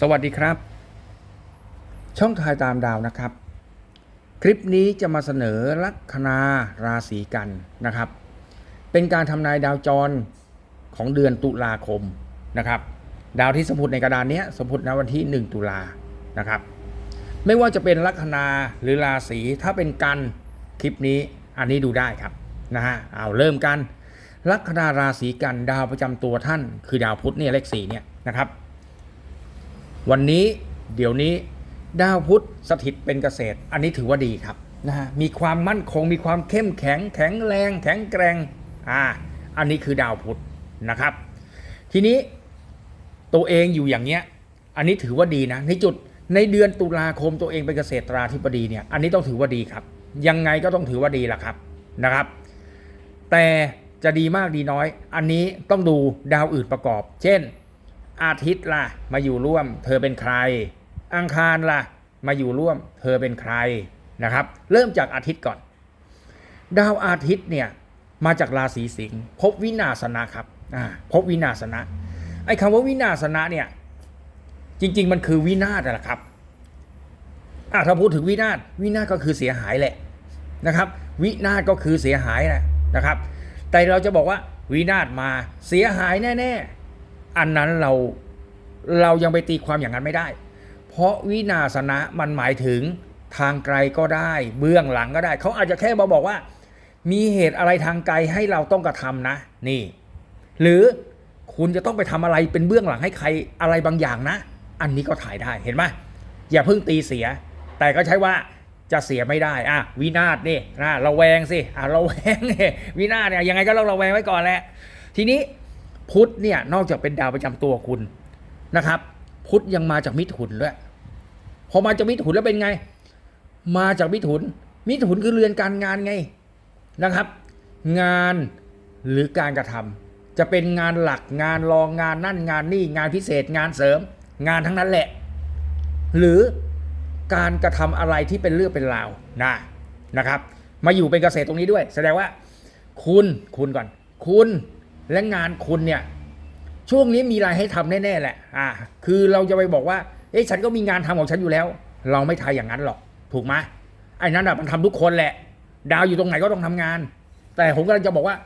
สวัสดีครับ ช่องทายตามดาวนะครับ คลิปนี้จะมาเสนอลัคนาราศีกันนะครับ เป็นการทำนายดาวจรของเดือนตุลาคมนะครับ ดาวที่สมพุดในกระดานเนี้ยสมพุดณวันที่ 1 ตุลานะครับ ไม่ว่าจะเป็นลัคนาหรือราศีถ้าเป็นกันคลิปนี้อันนี้ดูได้ครับนะฮะเอาเริ่มกันลัคนาราศีกันดาวประจำตัวท่าน คือดาวพุธเนี่ยเลขสี่เนี่ยนะครับ วันนี้เดี๋ยวนี้ดาวพุธสถิตเป็นเกษตร อันนี้ถือว่าดีครับนะฮะมีความมั่นคงมีความเข้มแข็ง แข็งแรง แข็งแกร่งอ่าอันนี้คือดาวพุธนะครับ ทีนี้ตัวเองอยู่อย่างเงี้ยอันนี้ถือว่าดีนะ ในจุดในเดือนตุลาคมตัวเองเป็นเกษตราธิบดีเนี่ยอันนี้ต้องถือว่าดีครับ ยังไงก็ต้องถือว่าดีแหละครับนะครับ แต่จะดีมากดีน้อย อันนี้ต้องดูดาวอื่นประกอบ เช่น อาทิตย์ล่ะ มาอยู่ร่วม เธอเป็นใคร อังคารล่ะ มาอยู่ร่วม เธอเป็นใครนะครับ เริ่มจากอาทิตย์ก่อน ดาวอาทิตย์เนี่ยมาจากราศีสิงห์พบวินาศนะครับอ่าพบวินาศนะไอ้คำว่าวินาศนะเนี่ยจริง ๆ มันคือวินาศแหละครับอะถ้าพูดถึงวินาศวินาศก็คือเสียหายแหละนะครับ วินาศก็คือเสียหายแหละนะครับ แต่เราจะบอกว่าวินาศมาเสียหายแน่ ๆ อันนั้นเราเรายังไปตีความอย่างนั้นไม่ได้ เพราะวินาศนะมันหมายถึงทางไกลก็ได้ เบื้องหลังก็ได้ เขาอาจจะแค่มาบอกว่า มีเหตุอะไรทางไกลให้เราต้องกระทำนะ นี่ หรือคุณจะต้องไปทำอะไรเป็นเบื้องหลังให้ใครอะไรบางอย่างนะ อันนี้ก็ถ่ายได้เห็นไหมอย่าเพิ่งตีเสีย แต่ก็ใช้ว่าจะเสียไม่ได้อะวินาศนี่นะระแวงสิอะระแวงนี่วินาศเนี่ยยังไงก็ต้องระแวงไว้ก่อนแหละทีนี้ พุธเนี่ยนอกจากเป็นดาวประจำตัวคุณนะครับ พุธยังมาจากมิถุนด้วยพอมาจากมิถุนแล้วเป็นไง มาจากมิถุน มิถุนคือเรือนการงานไงนะครับ งานหรือการกระทำจะเป็นงานหลักงานรองงานนั่นงานนี่งานพิเศษงานเสริม งานทั้งนั้นแหละ หรือการกระทำอะไรที่เป็นเรื่องเป็นราวนะนะครับ มาอยู่เป็นเกษตรตรงนี้ด้วย แสดงว่า คุณคุณก่อน คุณ และงานคุณเนี่ย ช่วงนี้มีอะไรให้ทำแน่ๆแหละ อ่า คือเราจะไปบอกว่า เอ๊ะฉันก็มีงานทำของฉันอยู่แล้ว เราไม่ทายอย่างนั้นหรอก ถูกไหมไอ้นั้นอะมันทำทุกคนแหละ ดาวอยู่ตรงไหนก็ต้องทำงาน แต่ผมกำลังจะบอกว่า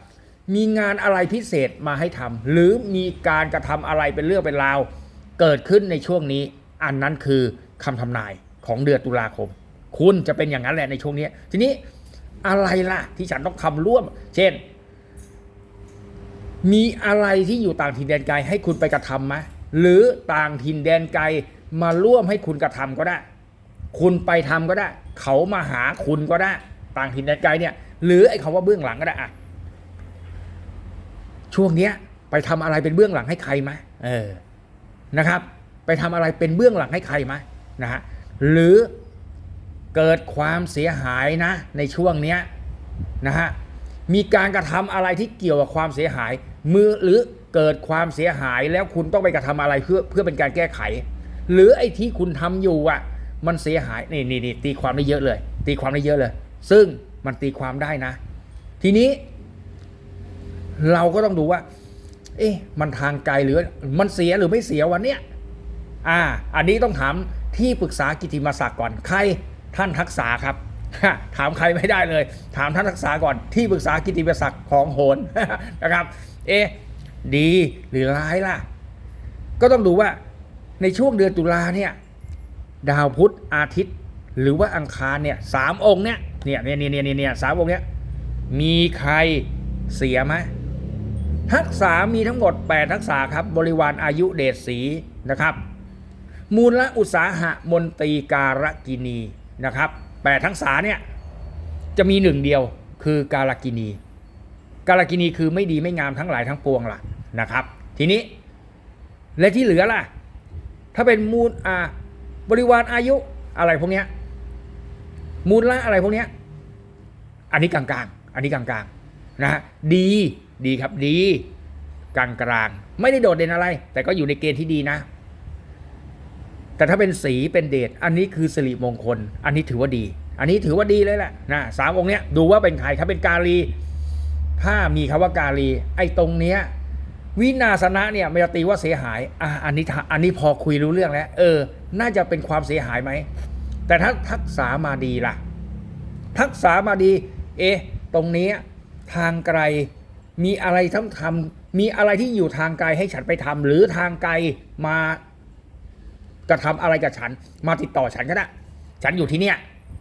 มีงานอะไรพิเศษมาให้ทำหรือมีการกระทำอะไรเป็นเรื่องเป็นราว เกิดขึ้นในช่วงนี้ อันนั้นคือคำทำนายของเดือนตุลาคม คุณจะเป็นอย่างนั้นแหละในช่วงนี้ ทีนี้อะไรล่ะที่ฉันต้องทำร่วม เช่น มีอะไรที่อยู่ต่างถิ่นแดนไกลให้คุณไปกระทำไหมหรือต่างถิ่นแดนไกลมาร่วมให้คุณกระทำก็ได้ คุณไปทำก็ได้ เขามาหาคุณก็ได้ ต่างถิ่นแดนไกลเนี่ย หรือไอ้คำว่าเบื้องหลังก็ได้อะช่วงเนี้ย ไปทำอะไรเป็นเบื้องหลังให้ใครไหมเออนะครับ ไปทำอะไรเป็นเบื้องหลังให้ใครไหมนะฮะหรือเกิดความเสียหายนะ ในช่วงเนี้ยนะฮะมีการกระทำอะไรที่เกี่ยวกับความเสียหาย มือหรือเกิดความเสียหายแล้วคุณต้องไปกระทำอะไรเพื่อเพื่อเป็นการแก้ไข หรือไอ้ที่คุณทำอยู่อะมันเสียหายนี่นี่นี่ตีความได้เยอะเลย ตีความได้เยอะเลย ซึ่งมันตีความได้นะ ทีนี้ เราก็ต้องดูว่า เอ๊ะมันทางไกลหรือมันเสียหรือไม่เสียวันเนี้ยอ่า อันนี้ต้องถามที่ปรึกษากิติมศักดิ์ก่อนใครท่านทักษาครับถามใครไม่ได้เลย ถามท่านทักษาก่อนที่ปรึกษากิติมศักดิ์ของโหนนะครับ เอ๊ะดีหรือร้ายล่ะ ก็ต้องดูว่าในช่วงเดือนตุลาเนี่ยดาวพุธอาทิตย์ หรือว่าอังคารเนี่ยสามองค์เนี่ยเนี่ยเนี่ยเนี่ยเนี่ยเนี่ยสามองค์เนี่ยมีใครเสียไหมทักษะมีทั้งหมด 8 ทักษะครับ บริวารอายุเดชสีนะครับ มูลละอุตสาหะมนตรีการกินีนะครับแปดทักษะเนี่ยจะมีหนึ่งเดียวคือการกินี การกินีคือไม่ดีไม่งามทั้งหลายทั้งปวงล่ะนะครับ ทีนี้และที่เหลือล่ะ ถ้าเป็นมูลอ่าบริวารอายุอะไรพวกเนี้ยมูลละอะไรพวกเนี้ยอันนี้กลางๆ อันนี้กลางๆนะฮะดีดีครับดีกลางๆไม่ได้โดดเด่นอะไร แต่ก็อยู่ในเกณฑ์ที่ดีนะ แต่ถ้าเป็นสีเป็นเดชอันนี้คือสิริมงคล อันนี้ถือว่าดี อันนี้ถือว่าดีเลยแหละนะสามองค์เนี้ยดูว่าเป็นใครถ้าเป็นกาลี ถ้ามีคำว่ากาลีไอ้ตรงเนี้ยวินาสนะเนี่ยมันจะตีว่าเสียหายอะอันนี้อันนี้พอคุยรู้เรื่องแล้ว เออ น่าจะเป็นความเสียหายไหม แต่ถ้าทักษามาดีล่ะ ทักษามาดี เอ๊ะตรงนี้ทางไกลมีอะไรทำทำมีอะไรที่อยู่ทางไกลให้ฉันไปทำหรือทางไกลมากระทำอะไรกับฉัน มาติดต่อฉันก็ได้ฉันอยู่ที่เนี่ย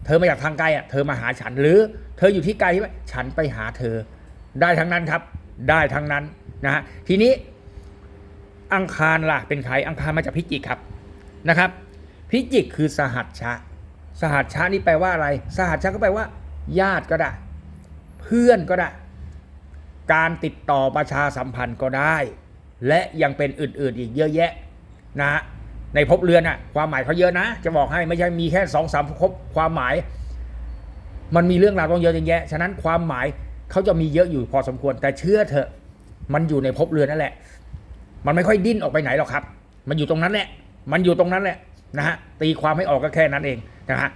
เธอมาจากทางไกลอะเธอมาหาฉันหรือ เธออยู่ที่ไกลใช่ไหมฉันไปหาเธอ ได้ทั้งนั้นครับ ได้ทั้งนั้นนะฮะทีนี้อังคารล่ะเป็นใครอังคารมาจากพิจิกครับนะครับ พิจิกคือสหัชชะ สหัชชะนี่แปลว่าอะไร สหัชชะก็แปลว่า ญาติก็ได้ เพื่อนก็ได้ การติดต่อประชาสัมพันธ์ก็ได้ และยังเป็นอื่นๆอีกเยอะแยะนะฮะในภพเรือนอะความหมายเขาเยอะนะ จะบอกให้ไม่ใช่มีแค่สองสามภพความหมาย มันมีเรื่องราวต้องเยอะแยะฉะนั้นความหมาย เขาจะมีเยอะอยู่พอสมควร แต่เชื่อเถอะมันอยู่ในภพเรือนนั่นแหละ มันไม่ค่อยดิ้นออกไปไหนหรอกครับ มันอยู่ตรงนั้นแหละ มันอยู่ตรงนั้นแหละนะฮะตีความให้ออกก็แค่นั้นเองนะฮะ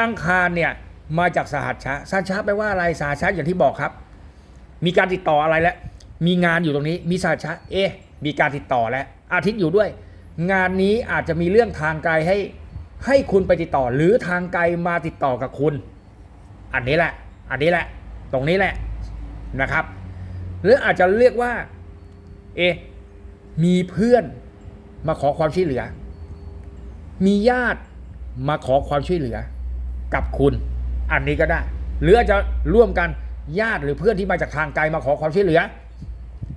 อังคารเนี่ยมาจากสหัชชะสหัชชะแปลว่าอะไรสหัชชะอย่างที่บอกครับ มีการติดต่ออะไรแล้ว มีงานอยู่ตรงนี้ มีสหัชชะเอ๊ะมีการติดต่อแล้ว อาทิตย์อยู่ด้วย งานนี้อาจจะมีเรื่องทางไกลให้ให้คุณไปติดต่อ หรือทางไกลมาติดต่อกับคุณ อันนี้แหละ อันนี้แหละ ตรงนี้แหละนะครับ หรืออาจจะเรียกว่า เอ มีเพื่อนมาขอความช่วยเหลือ มีญาติมาขอความช่วยเหลือ กับคุณ อันนี้ก็ได้ หรืออาจจะร่วมกันญาติหรือเพื่อนที่มาจากทางไกลมาขอความช่วยเหลือ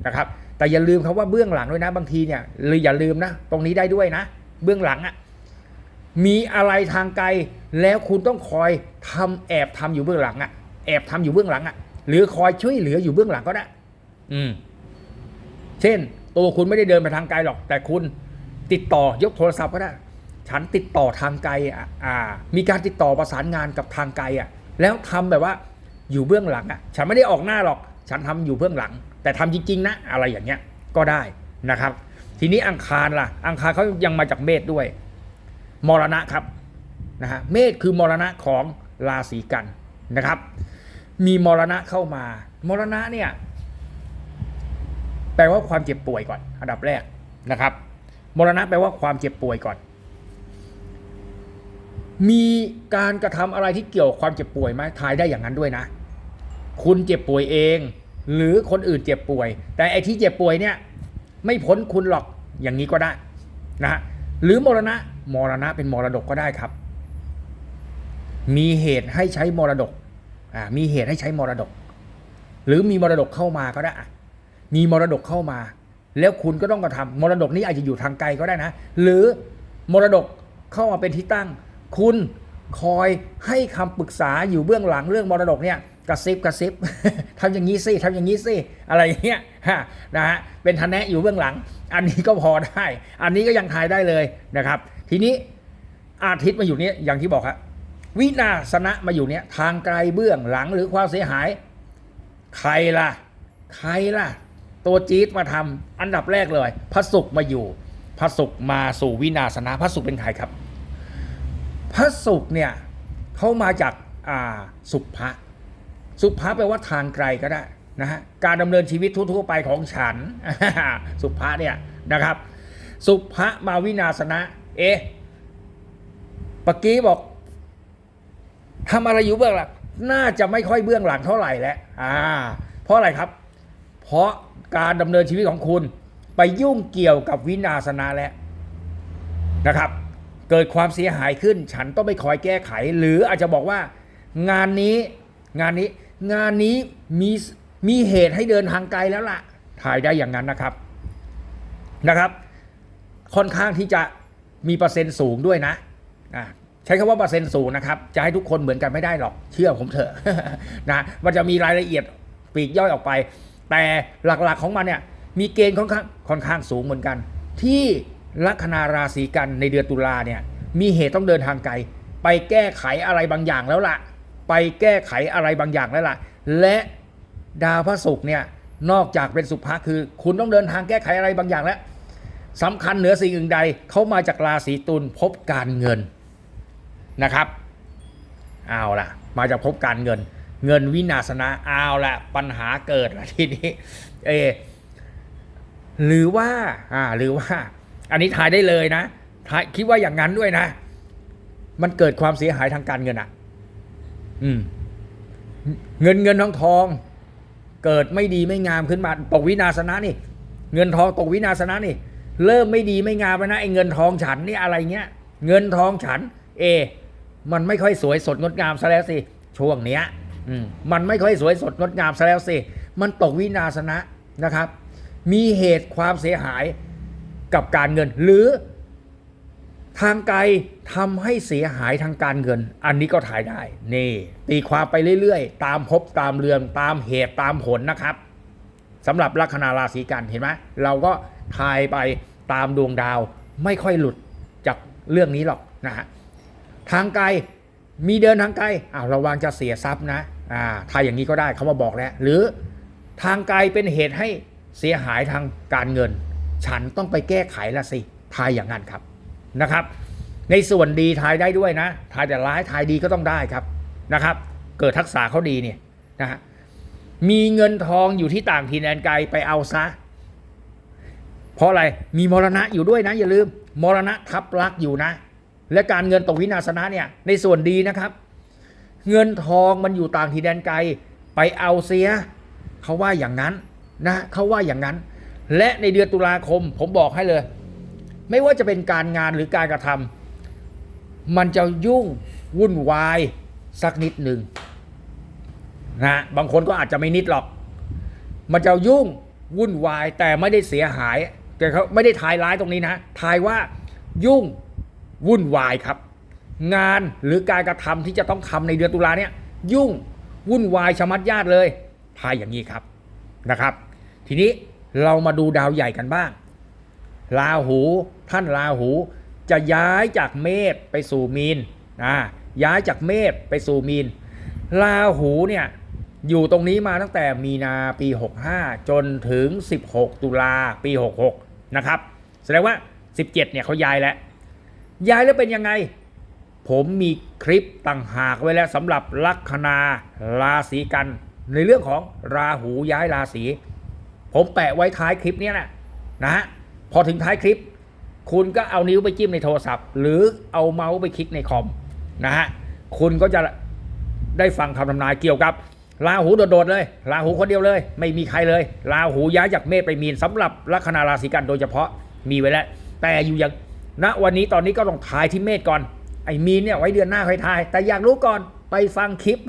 นะครับ แต่อย่าลืมคำว่าเบื้องหลังด้วยนะบางทีเนี่ยหรืออย่าลืมนะ ตรงนี้ได้ด้วยนะ เบื้องหลังอะ่ะมีอะไรทางไกลแล้วคุณต้องคอยทำแอบทำอยู่เบื้องหลังอะ่ะ แอบทำอยู่เบื้องหลังอะ่ะ หรือคอยช่วยเหลืออยู่เบื้องหลังก็ได้ อืม เช่น ตัวคุณไม่ได้เดินไปทางไกลหรอก แต่คุณติดต่อยกโทรศัพท์ก็ได้ ฉันติดต่อทางไกลอะอ่า มีการติดต่อประสานงานกับทางไกลอะ แล้วทำแบบว่าอยู่เบื้องหลังอะ ฉันไม่ได้ออกหน้าหรอก ฉันทำอยู่เบื้องหลัง แต่ทำจริง ๆ นะ อะไรอย่างเงี้ย ก็ได้นะครับ ทีนี้อังคารล่ะ อังคารเขายังมาจากเมษด้วย มรณะครับนะฮะ เมษคือมรณะของราศีกัน นะครับ มีมรณะเข้ามามรณะเนี่ย แปลว่าความเจ็บป่วยก่อน อันดับแรกนะครับ มรณะแปลว่าความเจ็บป่วยก่อน มีการกระทำอะไรที่เกี่ยวความเจ็บป่วยไหมทายได้อย่างนั้นด้วยนะ คุณเจ็บป่วยเอง หรือคนอื่นเจ็บป่วย แต่ไอ้ที่เจ็บป่วยเนี่ย ไม่พ้นคุณหรอกอย่างนี้ก็ได้นะหรือมรณะมรณะเป็นมรดกก็ได้ครับ มีเหตุให้ใช้มรดก มีเหตุให้ใช้มรดก หรือมีมรดกเข้ามาก็ได้ มีมรดกเข้ามา แล้วคุณก็ต้องกระทำมรดกนี้อาจจะอยู่ทางไกลก็ได้นะ หรือมรดกเข้ามาเป็นที่ตั้ง คุณคอยให้คำปรึกษาอยู่เบื้องหลังเรื่องมรดกเนี่ยกระซิบกระซิบทำอย่างนี้สิทำอย่างนี้สิอะไรอย่างเงี้ยนะฮะเป็นทนแนะอยู่เบื้องหลัง อันนี้ก็พอได้ อันนี้ก็ยังทายได้เลยนะครับ ทีนี้อาทิตย์มาอยู่นี้อย่างที่บอกครับ วินาสนะมาอยู่เนี้ยทางไกลเบื้องหลังหรือความเสียหาย ใครล่ะ ใครล่ะ ตัวจี๊ดมาทำอันดับแรกเลย พระศุกร์มาอยู่ พระศุกร์มาสู่วินาสนะ พระศุกร์เป็นใครครับ พระศุกร์เนี่ยเขามาจากอ่าสุภะสุภะแปลว่าทางไกลก็ได้นะฮะการดำเนินชีวิตทั่วๆไปของฉัน สุภะเนี่ยนะครับ สุภะมาวินาสนะ เอ๊ะปกี้บอก ทำอะไรอยู่เบื้องหลังน่าจะไม่ค่อยเบื้องหลังเท่าไหร่แล้วอ่า เพราะอะไรครับ เพราะการดำเนินชีวิตของคุณ ไปยุ่งเกี่ยวกับวินาสนะแล้วนะครับ เกิดความเสียหายขึ้น ฉันต้องไปคอยแก้ไข หรืออาจจะบอกว่า งานนี้งานนี้งานนี้มีมีเหตุให้เดินทางไกลแล้วล่ะ ถ่ายได้อย่างนั้นนะครับนะครับ ค่อนข้างที่จะมีเปอร์เซ็นต์สูงด้วยนะอ่า ใช้คำว่าเปอร์เซ็นต์สูงนะครับ จะให้ทุกคนเหมือนกันไม่ได้หรอก เชื่อผมเถอะนะมันจะมีรายละเอียดปลีกย่อยออกไป แต่หลักๆของมันเนี่ย มีเกณฑ์ค่อนข้างค่อนข้างสูงเหมือนกัน ที่ลัคนาราศีกันในเดือนตุลาเนี่ย มีเหตุต้องเดินทางไกล ไปแก้ไขอะไรบางอย่างแล้วล่ะ ไปแก้ไขอะไรบางอย่างแล้วล่ะ และดาวพระศุกร์เนี่ยนอกจากเป็นสุภะคือ คุณต้องเดินทางแก้ไขอะไรบางอย่างแล้วสำคัญเหนือสิ่งอื่นใดเขามาจากราศีตุลพบการเงิน นะครับเอาล่ะ มาจากพบการเงิน เงินวินาศนะเอาละปัญหาเกิดละทีนี้เอหรือว่าอ่าหรือว่า อันนี้ทายได้เลยนะทายคิดว่าอย่างนั้นด้วยนะ มันเกิดความเสียหายทางการเงินอะ อืม เงินเงินทองทอง เกิดไม่ดีไม่งามขึ้นมาตกวินาศนะนี่ เงินทองตกวินาศนะนี่ เริ่มไม่ดีไม่งามแล้วนะไอ้เงินทองฉันนี่อะไรเงี้ย เงินทองฉัน เอ มันไม่ค่อยสวยสดงดงามซะแล้วสิ ช่วงเนี้ยอืมันไม่ค่อยสวยสดงดงามซะแล้วสิ มันตกวินาศนะนะครับ มีเหตุความเสียหายกับการเงิน หรือทางไกลทำให้เสียหายทางการเงิน อันนี้ก็ถ่ายได้ นี่ ตีความไปเรื่อยๆ ตามภพตามเรือนตามเหตุตามผลนะครับสำหรับลัคนาราศีกันเห็นไหมเราก็ทายไปตามดวงดาวไม่ค่อยหลุดจากเรื่องนี้หรอกนะฮะ ทางไกลมีเดินทางไกลอ้าวระวังจะเสียทรัพย์นะอ่าทายอย่างนี้ก็ได้เขามาบอกแล้ว หรือทางไกลเป็นเหตุให้เสียหายทางการเงิน ฉันต้องไปแก้ไขละสิทายอย่างนั้นครับนะครับ ในส่วนดีทายได้ด้วยนะทายแต่ร้ายทายดีก็ต้องได้ครับนะครับ เกิดทักษะเขาดีเนี่ยนะฮะมีเงินทองอยู่ที่ต่างถิ่นแดนไกลไปเอาซะ เพราะอะไรมีมรณะอยู่ด้วยนะอย่าลืมมรณะทับลักอยู่นะ และการเงินตกวินาศนะเนี่ยในส่วนดีนะครับ เงินทองมันอยู่ต่างถิ่นแดนไกลไปเอาเสียเขาว่าอย่างนั้นนะเขาว่าอย่างนั้น และในเดือนตุลาคมผมบอกให้เลย ไม่ว่าจะเป็นการงานหรือการกระทำมันจะยุ่งวุ่นวายสักนิดหนึ่งนะบางคนก็อาจจะไม่นิดหรอก มันจะยุ่งวุ่นวายแต่ไม่ได้เสียหายแต่เขาไม่ได้ทายร้ายตรงนี้นะทายว่ายุ่ง วุ่นวายครับ งานหรือการกระทำที่จะต้องทำในเดือนตุลาเนี่ยยุ่งวุ่นวายชะมัดญาติเลยทายอย่างนี้ครับนะครับ ทีนี้เรามาดูดาวใหญ่กันบ้างราหูท่านราหู จะย้ายจากเมษไปสู่มีนอ่าย้ายจากเมษไปสู่มีนราหูเนี่ยอยู่ตรงนี้มาตั้งแต่มีนาปี 65 จนถึง 16 ตุลาปี 66 นะครับ แสดงว่า 17 เนี่ยเขาย้ายแล้ว ย้ายแล้วเป็นยังไง ผมมีคลิปต่างหากไว้แล้วสำหรับลัคนาราศีกัน ในเรื่องของราหูย้ายราศีผมแปะไว้ท้ายคลิปนี้ยแหละนะฮะพอถึงท้ายคลิป คุณก็เอานิ้วไปจิ้มในโทรศัพท์ หรือเอาเมาส์ไปคลิกในคอมนะฮะคุณก็จะได้ฟังคำทำนายเกี่ยวกับราหูโดดๆเลยราหูคนเดียวเลย ไม่มีใครเลยราหูย้ายจากเมษไปมีนสำหรับลัคนาราศีกันโดยเฉพาะมีไว้แล้ว แต่อยู่อย่าง ณวันนี้ตอนนี้ก็ต้องทายที่เมษก่อน ไอ้มีนเนี่ยไว้เดือนหน้าค่อยทาย แต่อยากรู้ก่อนไปฟังคลิป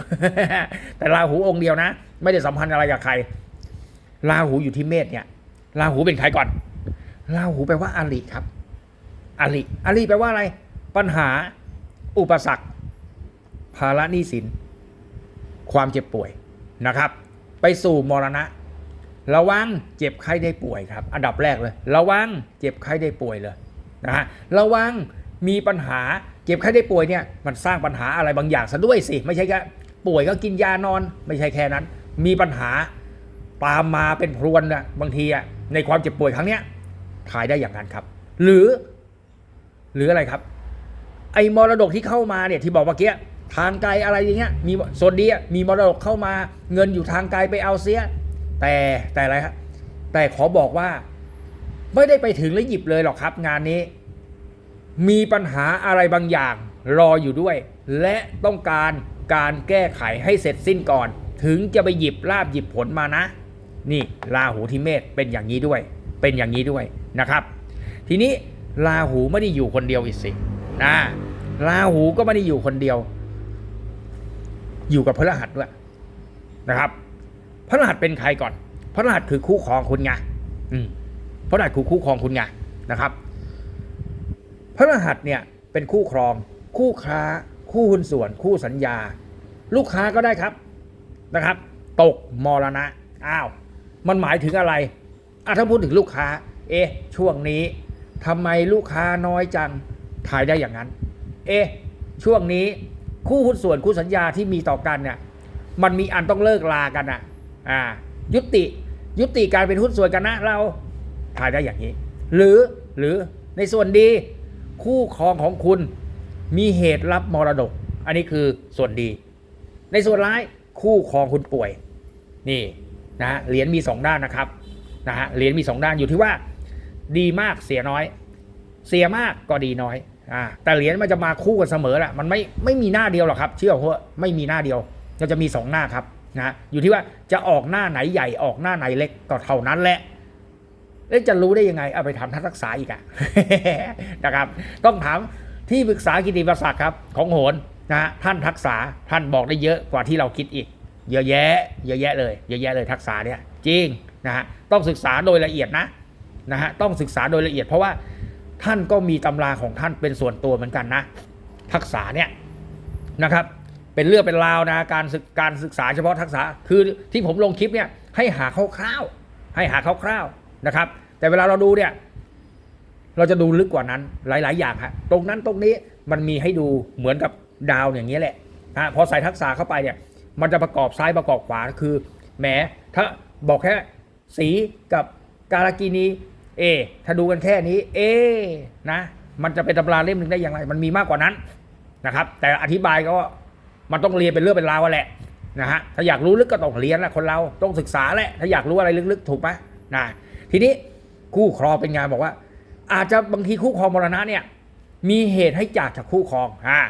แต่ราหูองค์เดียวนะ ไม่ได้สัมพันธ์อะไรกับใครราหูอยู่ที่เมษเนี่ยราหูเป็นใครก่อนราหูแปลว่าอาริครับอาริอาริแปลว่าอะไร ปัญหา อุปสรรค ภาระหนี้สิน ความเจ็บป่วยนะครับ ไปสู่มรณะ ระวังเจ็บไข้ได้ป่วยครับ อันดับแรกเลย ระวังเจ็บไข้ได้ป่วยเลย นะฮะระวังมีปัญหาเจ็บไข้ได้ป่วยเนี่ยมันสร้างปัญหาอะไรบางอย่างซะด้วยสิ ไม่ใช่แค่ป่วยก็กินยานอน ไม่ใช่แค่นั้น มีปัญหาตามมาเป็นพรวนนะบางทีอะในความเจ็บป่วยครั้งเนี้ยถ่ายได้อย่างนั้นครับ หรือ หรืออะไรครับ ไอ้มรดกที่เข้ามาเนี่ยที่บอกเมื่อกี้ทางไกลอะไรอย่างเงี้ยมีส่วนดีมีมรดกเข้ามา เงินอยู่ทางไกลไปเอาเสีย แต่แต่อะไรครับแต่ขอบอกว่า ไม่ได้ไปถึงแล้วหยิบเลยหรอกครับงานนี้ มีปัญหาอะไรบางอย่างรออยู่ด้วย และต้องการการแก้ไขให้เสร็จสิ้นก่อน ถึงจะไปหยิบลาบหยิบผลมานะ นี่ราหูทิเมษเป็นอย่างนี้ด้วย เป็นอย่างนี้ด้วยนะครับ ทีนี้ราหูไม่ได้อยู่คนเดียวอีกสินะราหูก็ไม่ได้อยู่คนเดียว อยู่กับพระรหัสด้วยนะครับ พระรหัสเป็นใครก่อน พระรหัสคือคู่ครองคุณไงอืม พระรหัสคือคู่ครองคุณไงนะครับ พระรหัสเนี่ยเป็นคู่ครอง คู่ค้า คู่หุ้นส่วน คู่สัญญา ลูกค้าก็ได้ครับนะครับ ตกมรณะอ้าวมันหมายถึงอะไรอะถ้าพูดถึงลูกค้า เอ๊ะช่วงนี้ทำไมลูกค้าน้อยจังถ่ายได้อย่างนั้น เอ๊ะช่วงนี้คู่หุ้นส่วนคู่สัญญาที่มีต่อกันเนี่ยมันมีอันต้องเลิกลากันอะอ่ายุติยุติการเป็นหุ้นส่วนกันนะเรา ถ่ายได้อย่างนี้ หรือหรือในส่วนดีคู่ครองของคุณมีเหตุรับมรดก อันนี้คือส่วนดี ในส่วนร้ายคู่ครองคุณป่วย นี่นะเหรียญมีสองด้านนะครับนะฮะเหรียญมีสองด้านอยู่ที่ว่า ดีมากเสียน้อย เสียมากก็ดีน้อยอ่าแต่เหรียญมันจะมาคู่กันเสมอแหละมันไม่ไม่มีหน้าเดียวหรอกครับ เชื่อผมว่าไม่มีหน้าเดียวก็จะมีสองหน้าครับนะอยู่ที่ว่าจะออกหน้าไหนใหญ่ออกหน้าไหนเล็กก็เท่านั้นแหละ แล้วจะรู้ได้ยังไงเอาไปถามท่านรักษาอีกอะนะครับ ต้องถามที่ปรึกษากิติมศักดิ์ครับ ของโหนนะฮะท่านทักษาท่านบอกได้เยอะกว่าที่เราคิดอีก เยอะแยะ เยอะแยะเลยเยอะแยะเลยทักษาเนี่ยจริงนะฮะต้องศึกษาโดยละเอียดนะนะฮะต้องศึกษาโดยละเอียด เพราะว่าท่านก็มีตำราของท่านเป็นส่วนตัวเหมือนกันนะ ทักษะเนี่ยนะครับเป็นเรื่องเป็นราวนะการศึกการศึกษาเฉพาะทักษะคือที่ผมลงคลิปเนี่ยให้หาคร่าวๆให้หาคร่าวๆนะครับ แต่เวลาเราดูเนี่ย เราจะดูลึกกว่านั้นหลาย ๆ อย่างฮะตรงนั้นตรงนี้มันมีให้ดูเหมือนกับดาวอย่างนี้ยแหละนะพอใส่ทักษะเข้าไปเนี่ย มันจะประกอบซ้ายประกอบขวาคือแหมถ้าบอกแค่สีกับการากินีเอ ถ้าดูกันแค่นี้ เอนะ มันจะเป็นตำราเล่มหนึ่งได้อย่างไร มันมีมากกว่านั้นนะครับ แต่อธิบายก็มันต้องเรียนเป็นเรื่องเป็นราวแหละนะฮะถ้าอยากรู้ลึกก็ต้องเรียนแหละคนเราต้องศึกษาแหละถ้าอยากรู้อะไรลึกๆ ถูกไหมนะทีนี้ คู่ครองเป็นงานบอกว่า อาจจะบางทีคู่ครองมรณะเนี่ย มีเหตุให้จากจากคู่ครองอ่า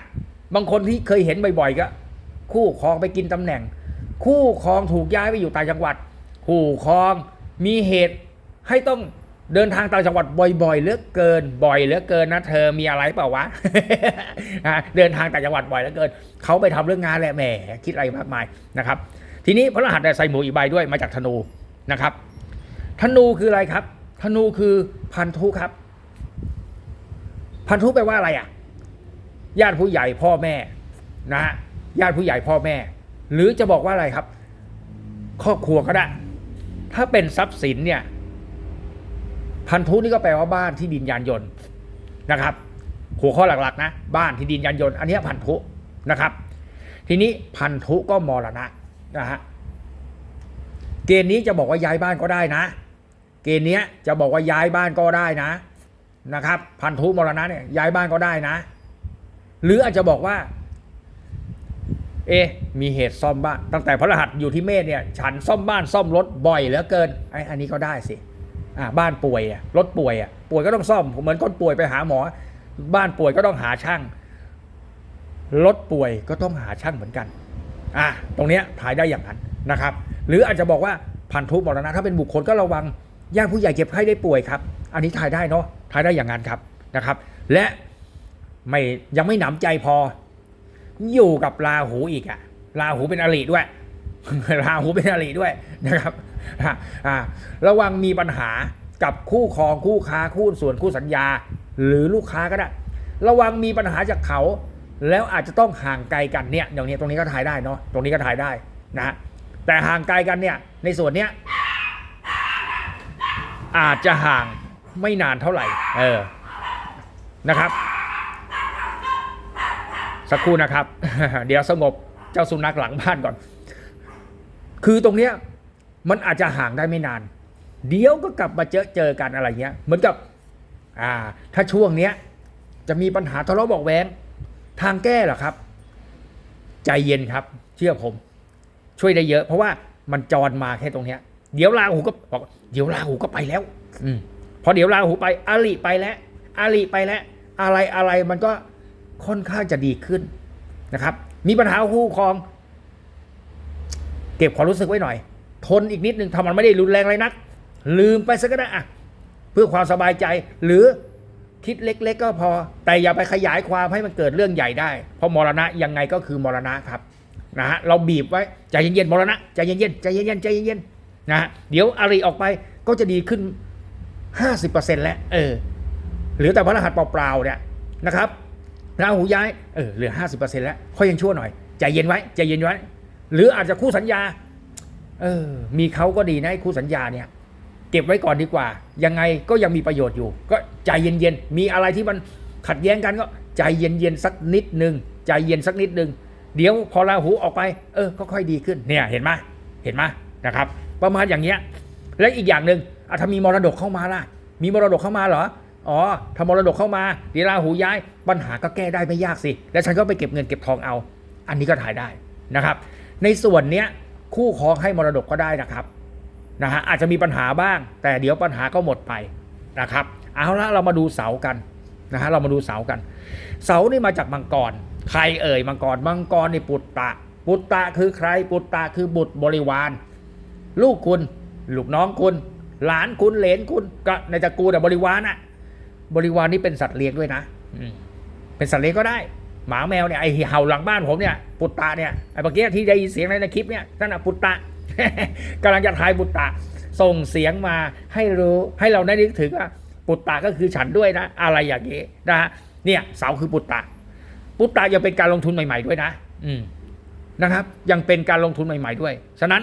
บางคนที่เคยเห็นบ่อยๆก็ คู่ครองไปกินตำแหน่ง คู่ครองถูกย้ายไปอยู่ต่างจังหวัด คู่ครองมีเหตุให้ต้องเดินทางต่างจังหวัดบ่อยๆเหลือเกิน บ่อยเหลือเกินนะเธอมีอะไรเปล่าวะเดินทางต่างจังหวัดบ่อยเหลือเกินเขาไปทำเรื่องงานแหละแหมคิดอะไรมากมายนะครับ ทีนี้พระรหัสใส่หมูอีกใบด้วยมาจากธนูนะครับ ธนูคืออะไรครับ ธนูคือพันธุครับ พันธุแปลว่าอะไรอะ ญาติผู้ใหญ่พ่อแม่นะฮะญาติผู้ใหญ่พ่อแม่ หรือจะบอกว่าอะไรครับ ครอบครัวก็ได้ ถ้าเป็นทรัพย์สินเนี่ย พันธุนี่ก็แปลว่าบ้านที่ดินยานยนต์นะครับ หัวข้อหลักๆ นะ บ้านที่ดินยานยนต์อันนี้พันธุนะครับ ทีนี้พันธุก็มรณะนะฮะเกณฑ์นี้จะบอกว่าย้ายบ้านก็ได้นะ เกณฑ์เนี้ยจะบอกว่าย้ายบ้านก็ได้นะนะครับ พันธุมรณะเนี่ยย้ายบ้านก็ได้นะ หรืออาจจะบอกว่า เอ๊ะมีเหตุซ่อมบ้าน ตั้งแต่พระรหัสอยู่ที่เมษเนี่ย ฉันซ่อมบ้านซ่อมรถบ่อยเหลือเกินไอ้อันนี้ก็ได้สิอ่าบ้านป่วยอะรถป่วยอะป่วยก็ต้องซ่อมเหมือนคนป่วยไปหาหมอ บ้านป่วยก็ต้องหาช่างรถป่วยก็ต้องหาช่างเหมือนกันอะตรงเนี้ยถ่ายได้อย่างนั้นนะครับ หรืออาจจะบอกว่าพันธุมรณะถ้าเป็นบุคคลก็ระวัง ญาติผู้ใหญ่เจ็บไข้ได้ป่วยครับ อันนี้ถ่ายได้เนาะถ่ายได้อย่างนั้นครับนะครับ และไม่ยังไม่หนำใจพอ อยู่กับราหูอีกอะราหูเป็นอริด้วยราหูเป็นอริด้วยนะครับระวังมีปัญหากับคู่ครองคู่ค้าคู่ส่วนคู่สัญญา หรือลูกค้าก็ได้ ระวังมีปัญหาจากเขา แล้วอาจจะต้องห่างไกลกันเนี่ยอย่างนี้ตรงนี้ก็ถ่ายได้เนาะตรงนี้ก็ถ่ายได้นะแต่ห่างไกลกันเนี่ยในส่วนเนี้ย อาจจะห่างไม่นานเท่าไหร่ เออ นะครับ สักครู่นะครับ เดี๋ยวสงบเจ้าสุนัขหลังบ้านก่อน คือตรงเนี้ยมันอาจจะห่างได้ไม่นาน เดี๋ยวก็กลับมาเจอเจอกันอะไรเงี้ย เหมือนกับ อ่า ถ้าช่วงเนี้ยจะมีปัญหาทะเลาะบอกแว้งทางแก้เหรอครับ ใจเย็นครับ เชื่อผม ช่วยได้เยอะ เพราะว่ามันจรมาแค่ตรงเนี้ย เดี๋ยวลาหูก็บอก เดี๋ยวลาหูก็ไปแล้ว อืมพอเดี๋ยวลาหูไปอาลีไปแล้วอาลีไปแล้ว อะไรอะไรมันก็ค่อนข้างจะดีขึ้นนะครับ มีปัญหาคู่ครอง เก็บความรู้สึกไว้หน่อย ทนอีกนิดนึงถ้ามันไม่ได้รุนแรงอะไรนัก ลืมไปซะก็ได้อะเพื่อความสบายใจหรือคิดเล็ก ๆ ก็พอ แต่อย่าไปขยายความให้มันเกิดเรื่องใหญ่ได้ เพราะมรณะยังไงก็คือมรณะครับนะฮะเราบีบไว้ใจเย็นๆมรณะใจเย็นๆใจเย็นๆใจเย็นๆ นะเดี๋ยวอารีออกไปก็จะดีขึ้น 50%แล้วเออหลือแต่พระรหัสเปล่าๆเนี่ยนะครับราหูย้ายเออเหลือ 50%แล้วค่อยยังชั่วหน่อยใจเย็นไว้ใจเย็นไว้หรืออาจจะคู่สัญญา เออ มีเขาก็ดีนะคู่สัญญาเนี่ย เก็บไว้ก่อนดีกว่า ยังไงก็ยังมีประโยชน์อยู่ ก็ใจเย็นๆมีอะไรที่มันขัดแย้งกันก็ใจเย็นๆสักนิดหนึ่งใจเย็นสักนิดหนึ่งเดี๋ยวพอราหูออกไป เออก็ค่อยดีขึ้นเนี่ยเห็นไหมเห็นไหมนะครับ ประมาณอย่างเงี้ย และอีกอย่างหนึ่งอะถ้ามีมรดกเข้ามาล่ะ มีมรดกเข้ามาเหรอ อ๋อถ้ามรดกเข้ามาดีราหูย้าย ปัญหาก็แก้ได้ไม่ยากสิ แล้วฉันก็ไปเก็บเงินเก็บทองเอา อันนี้ก็ถ่ายได้นะครับ ในส่วนเนี้ยคู่ครองให้มรดกก็ได้นะครับนะฮะอาจจะมีปัญหาบ้าง แต่เดี๋ยวปัญหาก็หมดไปนะครับ เอาละเรามาดูเสากันนะฮะเรามาดูเสากัน เสานี่มาจากมังกร ใครเอ่ยมังกร มังกรนี่ปุตตะ ปุตตะคือใคร ปุตตะคือบุตรบริวาร ลูกคุณ ลูกน้องคุณ หลานคุณเหลนคุณก็ในตระกูลแต่บริวารน่ะ บริวารนี่เป็นสัตว์เลี้ยงด้วยนะเป็นสัตว์เลี้ยงก็ได้ หมาแมวเนี่ยไอเห่าหลังบ้านผมเนี่ย ปุตตะเนี่ยไอเมื่อกี้ที่ได้ยินเสียงในในคลิปเนี่ยนั่นน่ะปุตตะกำลังจะทายปุตตะส่งเสียงมาให้รู้ให้เราได้นึกถึงว่าปุตตะก็คือฉันด้วยนะ อะไรอย่างนี้นะฮะเนี่ยเสาคือปุตตะ ปุตตะยังเป็นการลงทุนใหม่ ๆด้วยนะ อืมนะครับ ยังเป็นการลงทุนใหม่ ๆด้วย ฉะนั้น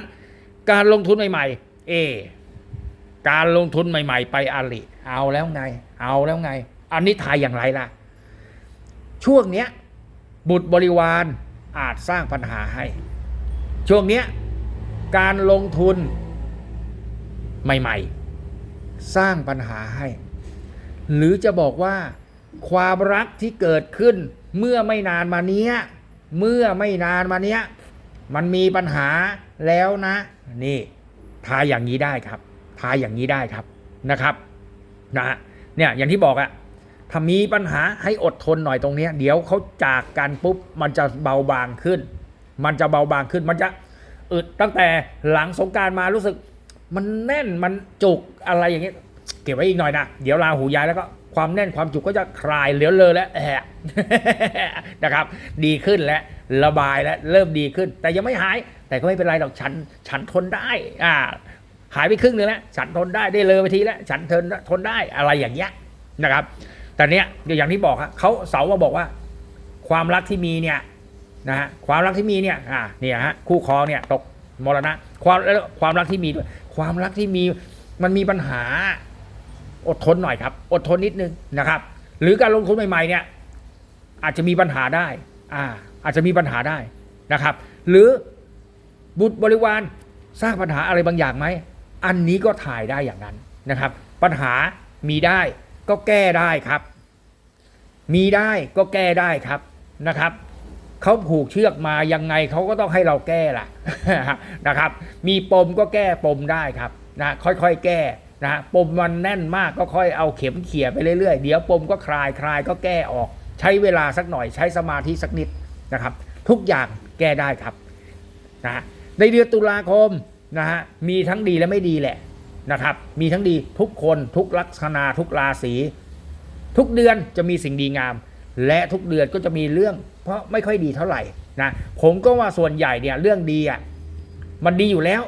การลงทุนใหม่ ๆ เอ การลงทุนใหม่ ๆ ไปอาลีเอาแล้วไง เอาแล้วไง อันนี้ทายอย่างไรล่ะ ช่วงเนี้ย บุตรบริวารอาจสร้างปัญหาให้ ช่วงเนี้ย การลงทุนใหม่ ๆ สร้างปัญหาให้ หรือจะบอกว่า ความรักที่เกิดขึ้น เมื่อไม่นานมาเนี้ย เมื่อไม่นานมาเนี้ย มันมีปัญหาแล้วนะ นี่ทาอย่างนี้ได้ครับทาอย่างนี้ได้ครับนะครับนะเนี่ยอย่างที่บอกอะถ้ามีปัญหาให้อดทนหน่อยตรงนี้ เดี๋ยวเขาจากกันปุ๊บมันจะเบาบางขึ้น มันจะเบาบางขึ้นมันจะอึดตั้งแต่หลังสงการมารู้สึก มันแน่นมันจุกอะไรอย่างเงี้ยเก็บไว้อีกหน่อยนะเดี๋ยวลาหูย้ายแล้วก็ความแน่นความจุกก็จะคลายเหลือเลยแล้วแอะนะครับ ดีขึ้นแล้วระบายแล้วเริ่มดีขึ้น แต่ยังไม่หาย แต่ก็ไม่เป็นไรหรอกฉันฉันทนได้อ่าหายไปครึ่งหนึงแล้วฉันทนได้ได้เลยไปทีแล้วฉันทนทนได้อะไรอย่างเงี้ยนะครับ แต่เนี้ยอย่างที่บอกฮะเขาเสามาบอกว่า ความรักที่มีเนี่ยนะฮะความรักที่มีเนี่ยอ่าเนี่ยฮะคู่ครองเนี่ยตกมรณะ ความแล้วความรักที่มีด้วย ความรักที่มีมันมีปัญหา อดทนหน่อยครับ อดทนนิดนึงนะครับ หรือการลงทุนใหม่ๆเนี่ย อาจจะมีปัญหาได้ อ่า อาจจะมีปัญหาได้นะครับ หรือ บุตรบริวารสร้างปัญหาอะไรบางอย่างไหม อันนี้ก็ถ่ายได้อย่างนั้นนะครับ ปัญหามีได้ก็แก้ได้ครับ มีได้ก็แก้ได้ครับนะครับเขาผูกเชือกมายังไงเขาก็ต้องให้เราแก้ล่ะนะครับ มีปมก็แก้ปมได้ครับนะค่อยๆ แก้นะปมมันแน่นมากก็ค่อยเอาเข็มเขี่ยไปเรื่อยๆ เดี๋ยวปมก็คลายคลายก็แก้ออก ใช้เวลาสักหน่อยใช้สมาธิสักนิดนะครับ ทุกอย่างแก้ได้ครับนะ ในเดือนตุลาคมนะฮะมีทั้งดีและไม่ดีแหละนะครับ มีทั้งดีทุกคนทุกลัคนาทุกราศีทุกเดือนจะมีสิ่งดีงาม และทุกเดือนก็จะมีเรื่อง เพราะไม่ค่อยดีเท่าไหร่นะผมก็ว่าส่วนใหญ่เนี่ยเรื่องดีอะมันดีอยู่แล้ว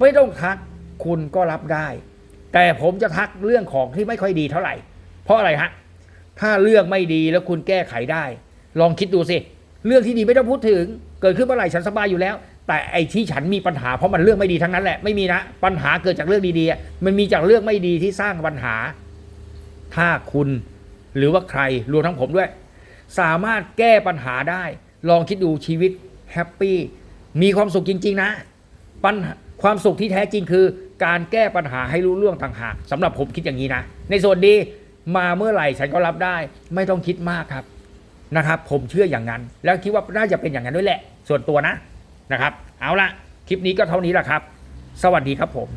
ไม่ต้องทักคุณก็รับได้ แต่ผมจะทักเรื่องของที่ไม่ค่อยดีเท่าไหร่ เพราะอะไรฮะถ้าเรื่องไม่ดีแล้วคุณแก้ไขได้ ลองคิดดูสิ เรื่องที่ดีไม่ต้องพูดถึง เกิดขึ้นเมื่อไหร่ฉันสบายอยู่แล้ว แต่ไอ้ที่ฉันมีปัญหาเพราะมันเรื่องไม่ดีทั้งนั้นแหละไม่มีนะปัญหาเกิดจากเรื่องดีๆ มันมีจากเรื่องไม่ดีที่สร้างปัญหา ถ้าคุณหรือว่าใครรวมทั้งผมด้วย สามารถแก้ปัญหาได้ ลองคิดดูชีวิตแฮปปี้มีความสุขจริง ๆ นะปัญความสุขที่แท้จริงคือ การแก้ปัญหาให้รู้เรื่องต่างหากสำหรับผมคิดอย่างนี้นะ ในส่วนดีมาเมื่อไหร่ฉันก็รับได้ ไม่ต้องคิดมากครับนะครับ ผมเชื่ออย่างนั้น แล้วคิดว่าน่าจะเป็นอย่างนั้นด้วยแหละ ส่วนตัวนะ นะครับ เอาละคลิปนี้ก็เท่านี้แหละครับ สวัสดีครับผม